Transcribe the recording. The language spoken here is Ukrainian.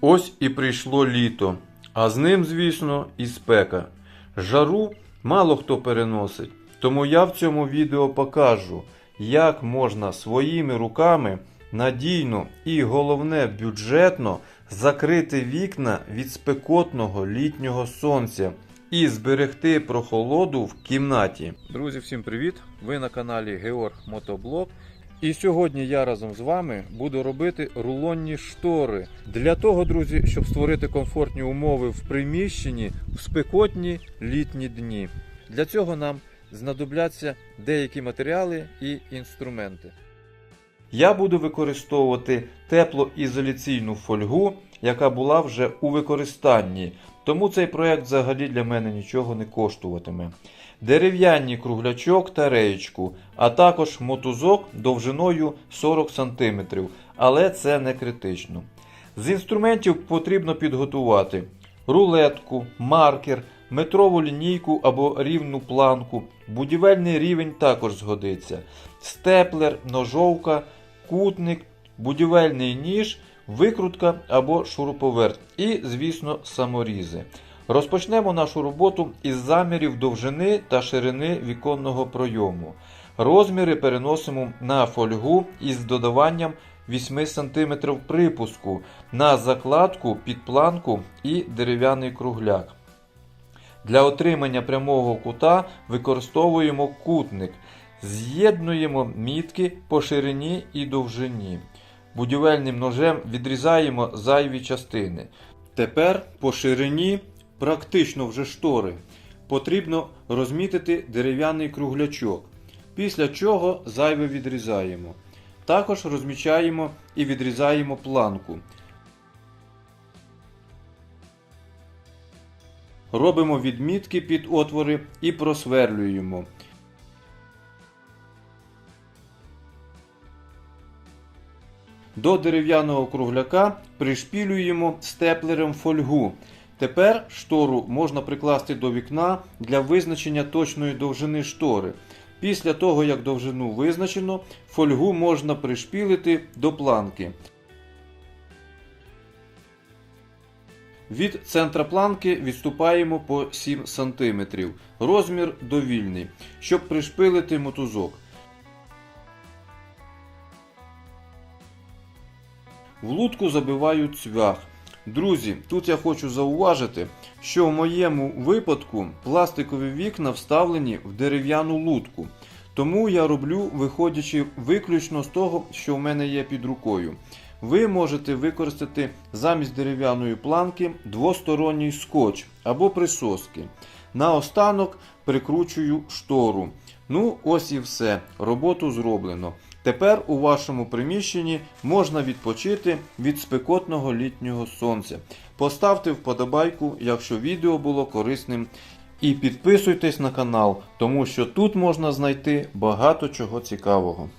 Ось і прийшло літо, а з ним, звісно, і спека. Жару мало хто переносить, тому я в цьому відео покажу, як можна своїми руками надійно і головне бюджетно закрити вікна від спекотного літнього сонця і зберегти прохолоду в кімнаті. Друзі, всім привіт! Ви на каналі Георг Мотоблог. І сьогодні я разом з вами буду робити рулонні штори. Для того, друзі, щоб створити комфортні умови в приміщенні в спекотні літні дні. Для цього нам знадобляться деякі матеріали і інструменти. Я буду використовувати теплоізоляційну фольгу, яка була вже у використанні, тому цей проект взагалі для мене нічого не коштуватиме. Дерев'яний круглячок та реєчку, а також мотузок довжиною 40 см, але це не критично. З інструментів потрібно підготувати рулетку, маркер, метрову лінійку або рівну планку, будівельний рівень також згодиться, степлер, ножовка, кутник, будівельний ніж, викрутка або шуруповерт і, звісно, саморізи. Розпочнемо нашу роботу із замірів довжини та ширини віконного пройому. Розміри переносимо на фольгу із додаванням 8 см припуску на закладку під планку і дерев'яний кругляк. Для отримання прямого кута використовуємо кутник. З'єднуємо мітки по ширині і довжині. Будівельним ножем відрізаємо зайві частини. Тепер по ширині, практично вже штори, потрібно розмітити дерев'яний круглячок. Після чого зайве відрізаємо. Також розмічаємо і відрізаємо планку. Робимо відмітки під отвори і просверлюємо. До дерев'яного кругляка пришпілюємо степлером фольгу. Тепер штору можна прикласти до вікна для визначення точної довжини штори. Після того, як довжину визначено, фольгу можна пришпілити до планки. Від центра планки відступаємо по 7 см. Розмір довільний, щоб пришпилити мотузок. В лутку забиваю цвях. Друзі, тут я хочу зауважити, що в моєму випадку пластикові вікна вставлені в дерев'яну лутку. Тому я роблю, виходячи виключно з того, що в мене є під рукою. Ви можете використати замість дерев'яної планки двосторонній скотч або присоски. Наостанок прикручую штору. Ну, ось і все. Роботу зроблено. Тепер у вашому приміщенні можна відпочити від спекотного літнього сонця. Поставте вподобайку, якщо відео було корисним. І підписуйтесь на канал, тому що тут можна знайти багато чого цікавого.